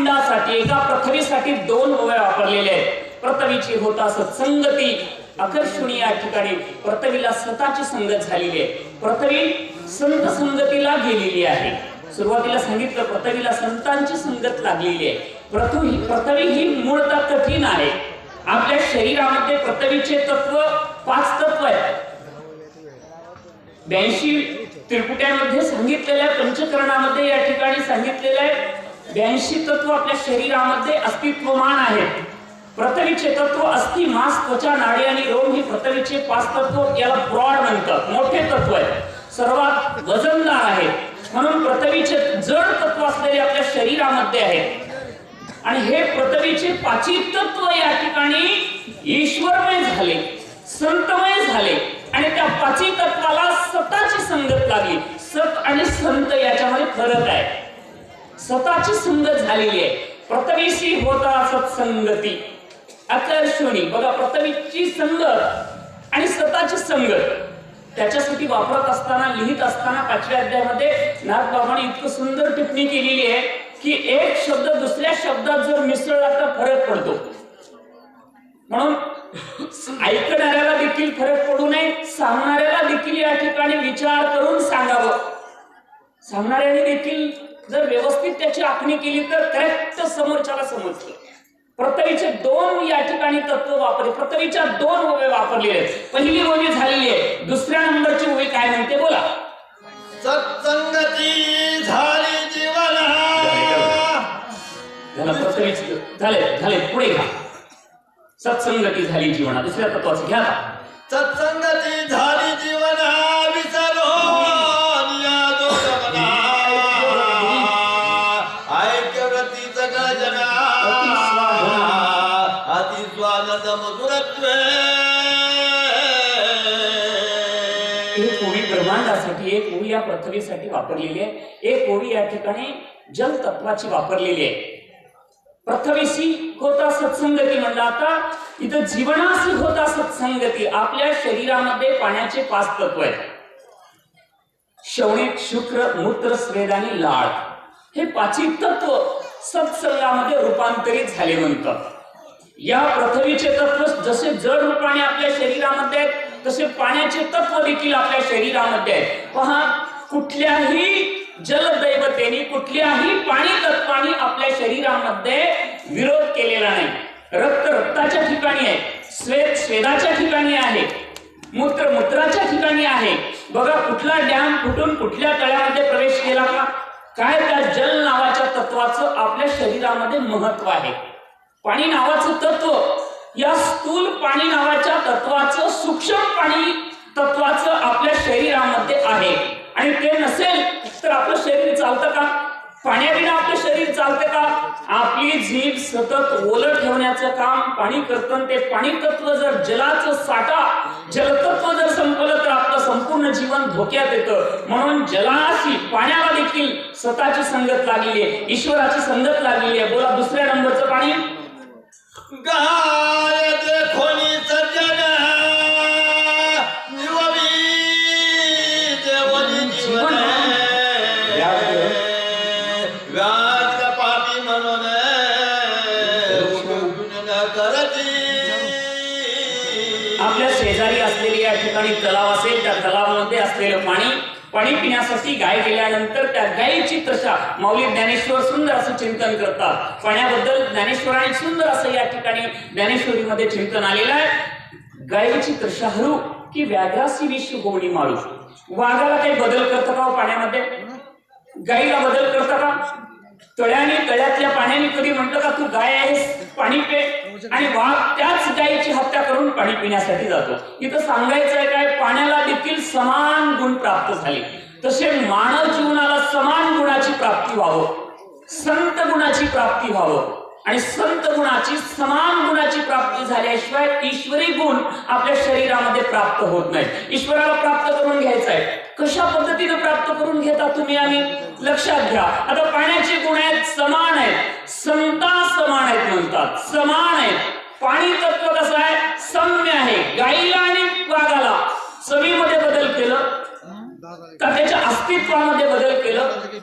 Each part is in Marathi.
पिंडासाठी एका पृथ्वीसाठी दोन ओव्या वापरलेल्या आहेत. पृथ्वीची होता सत्संगती आकर्षणी या ठिकाणी. पृथ्वीला स्वतःची संगत झालेली आहे. पृथ्वी संत संगतीला गेलेली आहे. सुरुवातीला सांगितलं पृथ्वीला संतांची संगत लागलेली आहे. पृथ्वी पृथ्वी ही मूळतः कठीण आहे. आपल्या शरीरामध्ये पृथ्वीचे तत्व पाच तत्व आहेत. ब्याऐंशी त्रिपुट्यामध्ये सांगितलेल्या पंचकरणामध्ये या ठिकाणी सांगितलेलं आहे. ब्याऐंशी तत्व आपल्या शरीरामध्ये अस्तित्वमान आहेत. पृथ्वीचे तत्व अस्थि मास त्वचा नाडी आणि रोम ही पृथ्वीचे पाच तत्व याला ब्रॉड म्हणतात. मोठे तत्व आहे सर्वात वजनदार आहे म्हणून पृथ्वीचे जड तत्व असलेले आपल्या शरीरामध्ये आहेत. आणि हे पृथ्वीचे पाची तत्व या ठिकाणी ईश्वरमय झाले संतमय झाले. आणि त्या पाची तत्वाला सताची संगत लागली. सत आणि संत याच्यामध्ये फरक आहे. स्वतःची संगत झालेली आहे. प्रथमेशी होता सत्संगती. आकर्षणी. बघा प्रथमेची संगत आणि स्वतःची संगत त्याच्यासाठी वापरत असताना लिहित असताना पाचव्या अध्यायामध्ये नाथबाबांनी इतकं सुंदर टिप्पणी केलेली आहे की एक शब्द दुसऱ्या शब्दात जर मिसळला तर फरक पडतो. म्हणून ऐकणाऱ्याला देखील फरक पडू नये सांगणाऱ्याला देखील या ठिकाणी विचार करून सांगावं. सांगणाऱ्याने देखील जर व्यवस्थित त्याची आखणी केली तर करेक्ट समोरच्याला समजतं पृथ्वीचे दोन या ठिकाणी तत्व वापरले. पृथ्वीच्या दोन ओवे वापरलेले आहेत पहिली ओवी झालेली आहे. दुसऱ्या नंबरची ओवी काय म्हणते बोला. सत्संगती झाली जीवन. पृथ्वीची झाले झाले. पुढे घ्या. सत्संगती झाली जीवना. दुसऱ्या तत्वाचं घ्या. सत्संगती झाली जीवन. एक ओळी ब्रह्मांडासाठी एक ओळी या पृथ्वीसाठी वापरलेली आहे. एक ओळी या ठिकाणी जलतत्वाची वापरलेली आहे. पृथ्वीशी होता सत्संगती म्हणलं आता इथं जीवनाशी होता सत्संगती. आपल्या शरीरामध्ये पाण्याचे पाच तत्व आहेत. शवणे शुक्र मूत्र स्वेद आणि लाळ. हे पाची तत्व सत्संगामध्ये रूपांतरित झाले म्हणतात. या पृथ्वीचे तत्व जसे जड रूपाने आपल्या शरीरामध्ये आहेत तसे पाण्याचे तत्व देखील आपल्या शरीरामध्ये आहेत. पहा कुठल्याही जलदैवतेने कुठल्याही पाणी तत्वाने आपल्या शरीरामध्ये विरोध केलेला नाही. रक्त रक्ताच्या ठिकाणी आहे स्वेद स्वेदाच्या ठिकाणी आहे मूत्र मूत्राच्या ठिकाणी आहे. बघा कुठला डॅम कुठून कुठल्या तळ्यामध्ये प्रवेश केला का? काय त्या जल नावाच्या तत्वाचं आपल्या शरीरामध्ये महत्त्व आहे? पाणी नावाचं तत्व. या स्थूल पाणी नावाच्या तत्वाचं सूक्ष्म पाणी तत्वाचं आपल्या शरीरामध्ये आहे. आणि ते नसेल तर आपलं शरीर चालतं का? पाण्याविना आपलं शरीर चालते का? आपली जीभ सतत ओलट ठेवण्याचं काम पाणी करतं ते पाणी तत्व जर जलाचं साठा जलतत्व जर संपलं तर आपलं संपूर्ण जीवन धोक्यात येतं. म्हणून जलाशी पाण्याला देखील स्वतःची संगत लागलेली आहे ईश्वराची संगत लागलेली आहे. बोला दुसऱ्या नंबरचं पाणी. आपल्या शेजारी असलेली या ठिकाणी तलाव असेल त्या तलावामध्ये असलेलं पाणी पाणी पिण्यासाठी गाय गेल्यानंतर त्या गायीची तशा माऊली ज्ञानेश्वर सुंदर असं चिंतन करतात. पाण्याबद्दल ज्ञानेश्वराने सुंदर असं या ठिकाणी ज्ञानेश्वरीमध्ये चिंतन आलेलं आहे. गायीची तशा हरू की व्याघ्रासी विश्व गोणी मारू वाघाला काही बदल करतं का हो पाण्यामध्ये? गाईला बदल करतं का? तळ्याने तळ्यातल्या पाण्याने कधी म्हटलं का तू गाय आहेस पाणी पे आणि वाघ त्याच गायीची हत्या पाणी पिण्यासाठी जातो. इथं सांगायचं आहे काय पाण्याला देखील समान गुण प्राप्त झाले. तसे मानव जीवनाला समान गुणाची प्राप्ती व्हावं. संत गुणाची प्राप्ती व्हावं. आणि संत गुणाची समान गुणाची प्राप्ती झाल्याशिवाय ईश्वरी गुण आपल्या शरीरामध्ये प्राप्त होत नाही. ईश्वराला प्राप्त करून घ्यायचं आहे. कशा पद्धतीने प्राप्त करून घेता तुम्ही आम्ही? लक्षात घ्या. आता पाण्याचे गुण आहेत समान आहेत. संता समान आहेत म्हणतात. समान आहेत. पाणी तर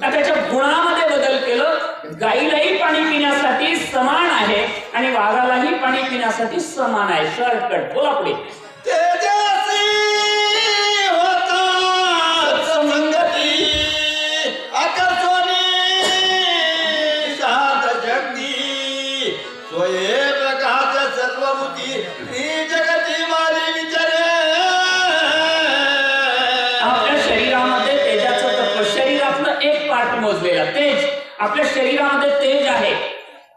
का त्याच्या गुणामध्ये बदल केलं गाईलाही पाणी पिण्यासाठी समान आहे आणि वाघालाही पाणी पिण्यासाठी समान आहे. शॉर्टकट बोला पुढे. तेजसी आपल्या शरीरामध्ये तेज आहे.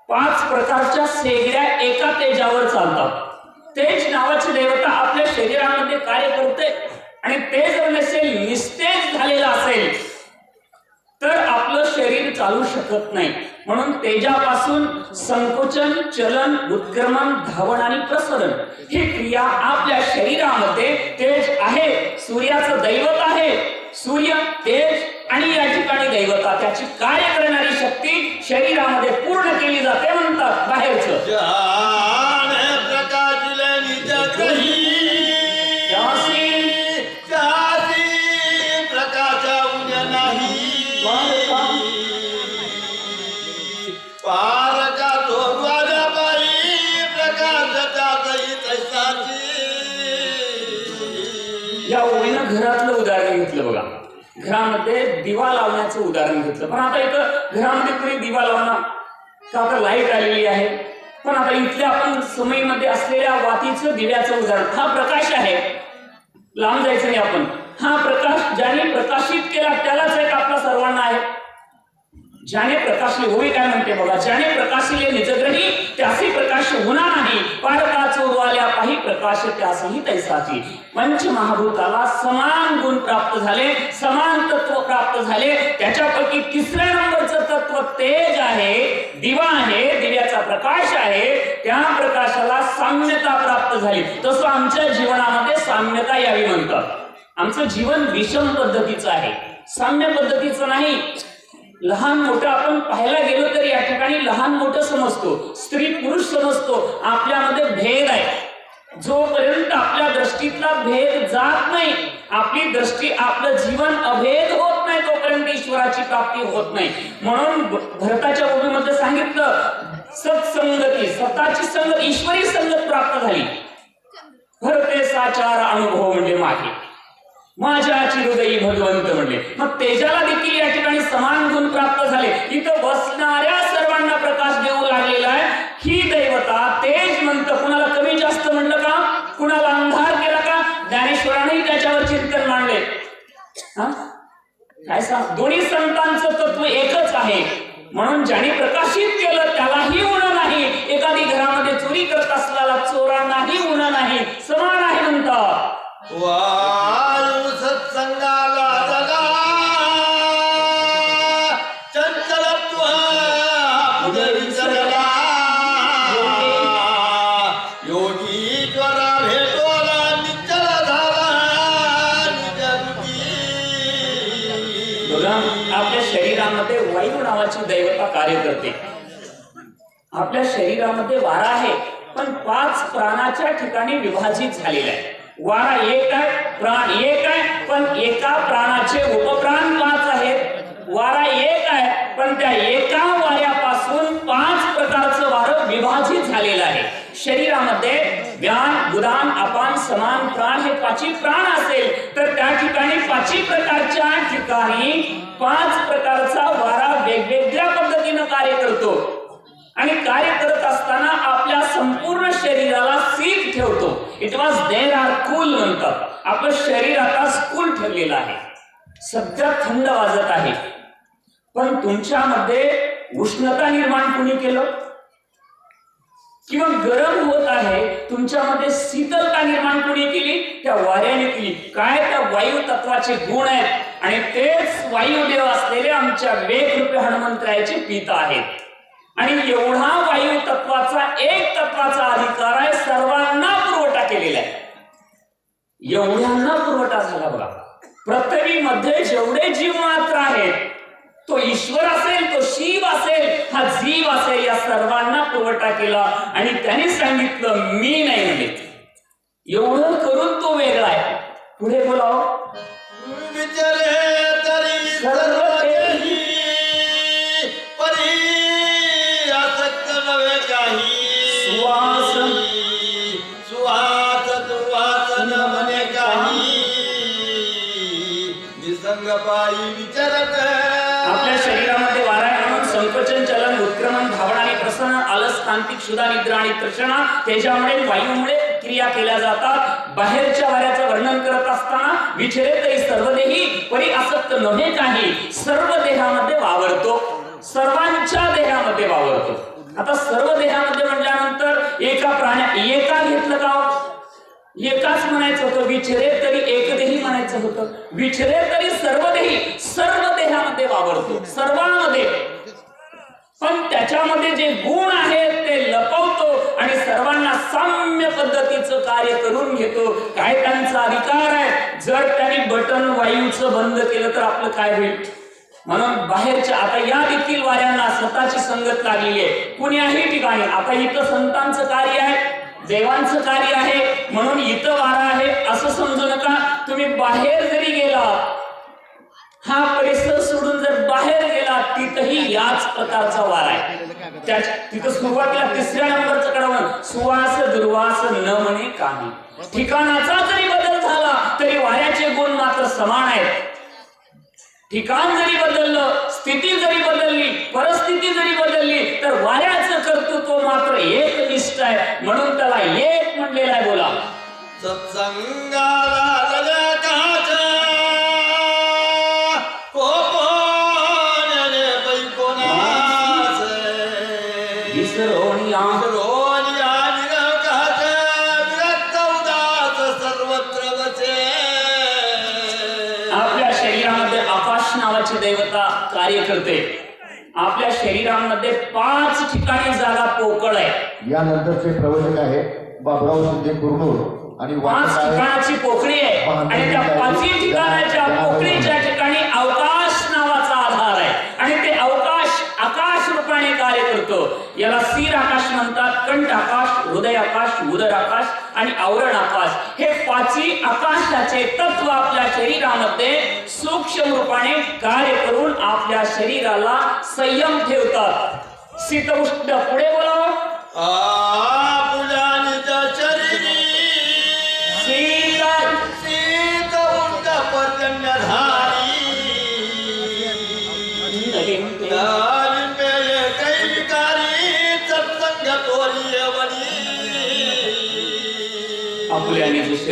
पाच प्रकारच्या शेगड्या एका तेजावर चालतात. तेज नावाची देवता आपल्या शरीरामध्ये कार्य करते आणि ते जर नसेल निस्तेज झालेलं असेल तर आपलं शरीर चालू शकत नाही. म्हणून तेजापासून संकोचन चलन उत्क्रमण धावण आणि प्रसरण ही क्रिया आपल्या शरीरामध्ये तेज आहे. सूर्याचं दैवत आहे. सूर्य तेज आणि या ठिकाणी दैवता त्याची कार्य करणारी शक्ती शरीरामध्ये पूर्ण केली जाते म्हणतात बाहेरचं. ज्ञान घरामध्ये दिवा लावण्याचं उदाहरण घेतलं. पण आता इथं घरामध्ये कुणी दिवा लावणार का आता लाइट आलेली आहे. पण आता इथल्या आपण समयीमध्ये असलेल्या वातीचं दिव्याचं उदाहरण हा प्रकाश आहे. लांब जायचं नाही आपण. हा प्रकाश ज्याने प्रकाशित केला त्यालाच एक आपला सर्वांना आहे. ज्याने प्रकाशले होई काय म्हणते बघा? ज्याने प्रकाशिले निजग्रही त्यासी प्रकाश होणार नाही. पारका चोरवाल्या काही प्रकाश त्यासही तैसाची पंचमहाभूताला समान गुण प्राप्त झाले समान तत्व प्राप्त झाले. त्याच्यापैकी तिसऱ्या नंबरचं तत्व तेज आहे दिवा आहे दिव्याचा प्रकाश आहे. त्या प्रकाशाला साम्यता प्राप्त झाली. तसं आमच्या जीवनामध्ये साम्यता यावी म्हणतात. आमचं जीवन विषम पद्धतीचं आहे. साम्य पद्धतीचं नाही. लहान मोठं आपण पाहायला गेलो तर या ठिकाणी लहान मोठं समजतो स्त्री पुरुष समजतो आपल्यामध्ये भेद आहे. जोपर्यंत आपल्या दृष्टीतला भेद जात नाही आपली दृष्टी आपलं जीवन अभेद होत नाही तोपर्यंत ईश्वराची प्राप्ती होत नाही. म्हणून भरताच्या ओबीमध्ये सांगितलं सत्संगती स्वतःची संगत ईश्वरी संगत प्राप्त झाली. भरते साचार अनुभव म्हणजे मागे. माझ्याची चिरुदयी भगवंत म्हणले. मग तेजाला देखील या ठिकाणी समान गुण प्राप्त झाले. इथं बसणाऱ्या सर्वांना प्रकाश देऊ लागलेला आहे. ही दैवता तेज म्हणतं कुणाला कमी जास्त म्हणलं का? कुणाला अंधार केला का? ज्ञानेश्वरानेही त्याच्यावर चिंतन मांडले. हा? काय सांग? दोन्ही संतांचं तत्व एकच आहे. म्हणून ज्याने प्रकाशित केलं त्यालाही उणं नाही. एखादी घरामध्ये चोरी करत असलेला चोरांनाही उणं नाही. समान आहे म्हणतात. शरीरामध्ये वारा आहे पण पाच प्राणाच्या ठिकाणी विभाजित झालेला आहे. वारा एक आहे प्राण एक आहे पण एका प्राणाचे उपप्राण पाच आहेत. वारा एक आहे पण त्या एका वाऱ्यापासून पाच प्रकारचं वारं विभाजित झालेलं आहे. शरीरामध्ये व्यान गुदान अपान समान प्राण हे पाची प्राण असेल तर त्या ठिकाणी पाची प्रकारच्या ठिकाणी पाच प्रकारचा वारा वेगवेगळ्या पद्धतीनं कार्य करतो. आणि कार्य करत असताना आपल्या संपूर्ण शरीराला सीट ठेवतो. It was there are cool म्हणतात. आपलं शरीर आता स्कूल ठेवलेलं आहे. सध्या थंड वाजत आहे. पण तुमच्यामध्ये उष्णता निर्माण कोणी केलं? किंवा गरम होत आहे तुमच्यामध्ये शीतलता निर्माण कोणी केली? त्या वाऱ्याने केली. काय त्या वायू तत्वाचे गुण आहेत? आणि तेच वायुदेव असलेले आमच्या वेग रूपे हनुमंतरायाचे पिता आहेत. आणि एवढा वायू तत्वाचा एक तत्वाचा अधिकार आहे सर्वांना पुरवठा केलेला आहे. एवढ्यांना पुरवठा झाला बघा. पृथ्वीमध्ये जेवढे जीव मात्र आहेत तो ईश्वर असेल तो शिव असेल हा जीव असेल या सर्वांना पुरवठा केला. आणि त्याने सांगितलं मी नाही म्हणे एवढं करून तो वेगळा आहे. पुढे बोलाव. विचारे. आपल्या शरीरामध्ये संकोचन चलन उत्क्रमण आणि प्रसन्न आलस निद्रा आणि त्याच्यामुळे वायूमुळे क्रिया केल्या जातात. बाहेरच्या वाऱ्याचं वर्णन करत असताना विचारे तरी सर्वदेही परी असक्त नव्हे काही. सर्व देहामध्ये वावरतो. सर्वांच्या देहामध्ये वावरतो. आता सर्व देहामध्ये म्हटल्यानंतर एका प्राण्या एका घेतलं का? एकाच म्हणायचं होतं विचरे तरी एकदेही म्हणायचं होतं. विचरे तरी सर्वदेही सर्व देहामध्ये वावरतो सर्वांमध्ये. पण त्याच्यामध्ये जे गुण आहेत ते लपवतो आणि सर्वांना साम्य पद्धतीचं कार्य करून घेतो. काय त्यांचा अधिकार आहे? जर त्यांनी बटन वायूचं बंद केलं तर आपलं काय होईल? म्हणून बाहेरच्या आता या देखील वाऱ्यांना स्वतःची संगत लागलेली आहे. कुण्याही ठिकाणी आता इथं संतांचं कार्य आहे देवांचं कार्य आहे म्हणून इथं वारा आहे असं समजू नका. तुम्ही बाहेर जरी गेला हा परिसर सोडून जर बाहेर गेला तिथंही याच प्रकारचा वारा आहे. त्या तिथं सुरुवातीला तिसऱ्या नंबरचं कडवण सुवास दुर्वास न म्हणे काही. ठिकाणाचा जरी बदल झाला तरी वाऱ्याचे गुण मात्र समान आहेत. ठिकाण जरी बदललं स्थिती जरी बदलली परिस्थिती जरी बदलली तर वाऱ्याचं कर्तृत्व मात्र एकनिष्ठ आहे. म्हणून त्याला एक म्हणलेला आहे बोला. सत्संगाला आकाश नावाची देवता कार्य करते. आपल्या शरीरामध्ये पाच ठिकाणी जागा पोकळ आहे. यानंतरचे प्रवचक आहे बाबराव शिंदे कुरनूर आणि पाच ठिकाणाची पोकळी आहे. आणि त्या पाचही ठिकाणाच्या पोकळीच्या ठिकाणी अवकाश नावाचा आधार आहे. आणि ते अवकाश आकाश रूपाने कार्य करतो. याला सीर आकाश म्हणतात कंठ आकाश हृदय आकाश उदर आकाश आणि आवरण आकाश. हे पाचही आकाशाचे आपल्या शरीरामध्ये सूक्ष्म रूपाने कार्य करून आपल्या शरीराला संयम ठेवतात. शीतउष्ण पुढे बोलावं.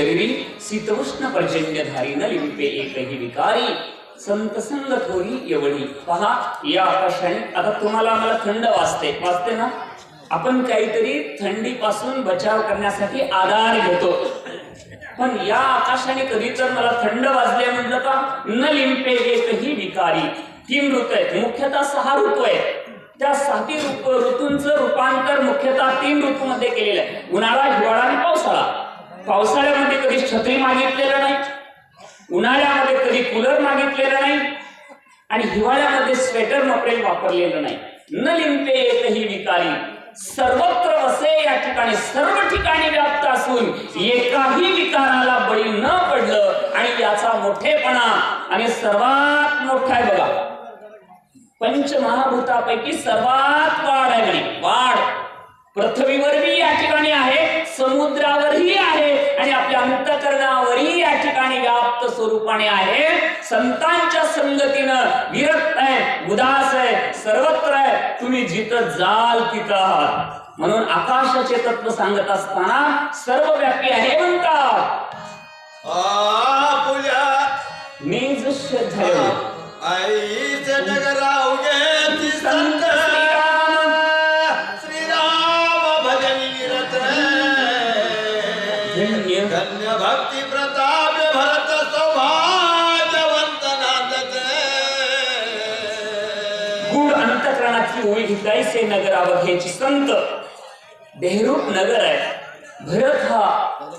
आपुल्याने शरीरी पर्जन्यधारी न लिंपे एकही विकारी संत संग थोरी एवढी पहा या आकाशाने. आता तुम्हाला आम्हाला थंड वाजते. वाजते ना? आपण काहीतरी थंडीपासून बचाव करण्यासाठी आधार घेतो. पण या आकाशाने कधी तर मला थंड वाजले म्हणलं का? न लिंपे एकही विकारी. तीन ऋतू आहेत. मुख्यतः सहा ऋतू आहेत. त्या साती ऋतूंचं रूपांतर मुख्यतः तीन ऋतूमध्ये केलेलं आहे. उन्हाळा हिवाळा आणि पावसाळा. पावसाळ्या छत्री मागितलेलं नाही उन्हाळ्यामध्ये कधी कूलर मागितलेलं नाही आणि हिवाळ्यामध्ये स्वेटर मटेरियल वापरलेलं नाही. न लिंपे एकही विकारी. सर्वत्र असे या ठिकाणी सर्व ठिकाणी व्याप्त असून एकाही विकाराला बळी न पडलं आणि याचा मोठेपणा आणि सर्वात मोठा आहे बघा. पंचमहाभूतापैकी सर्वात वाढ आहे म्हणे. वाढ. पृथ्वीवरही या ठिकाणी आहे समुद्रावरही आणि आपल्या अंतकरणावरही या ठिकाणी व्याप्त स्वरूपाने आहे. संतांच्या संगतीनं विरक्त आहे उदास आहे सर्वत्र आहे. तुम्ही जिथं जाल तिथं आहात. म्हणून आकाशाचे तत्व सांगत असताना सर्व व्यापी आहे म्हणतात. निज आईचे नगराव धन्य धन्य भक्ती प्रताप भरत सौभाग्यवंत गुढ अंतकरणाची ओळी घेतायचे नगर अवघ्याची संत. देहरूप नगर आहे. भरत हा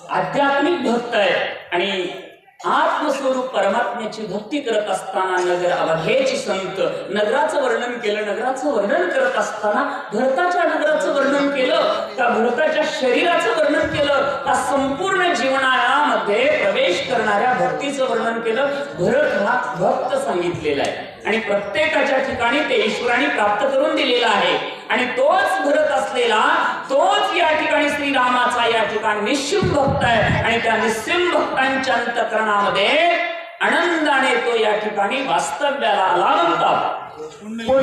आध्यात्मिक भक्त आहे आणि आत्मस्वरूप परमात्म्याची भक्ती करत असताना नगर अवघ्याची संत. नगराचं वर्णन केलं नगराचं वर्णन करत असताना भरताच्या नगर भरताच्या शरीराचं वर्णन केलं त्या संपूर्ण जीवनामध्ये प्रवेश करणाऱ्या भक्तीचं वर्णन केलं भरत हा भक्त सांगितलेला आहे. आणि प्रत्येकाच्या ठिकाणी ते ईश्वराने प्राप्त करून दिलेला आहे. आणि तोच भरत असलेला तोच या ठिकाणी श्रीरामाचा या ठिकाणी निश्चिम भक्त आहे. आणि त्या निश्चिम भक्तांच्या अंतकरणामध्ये आनंदाने तो या ठिकाणी वास्तव्याला आला म्हणतात.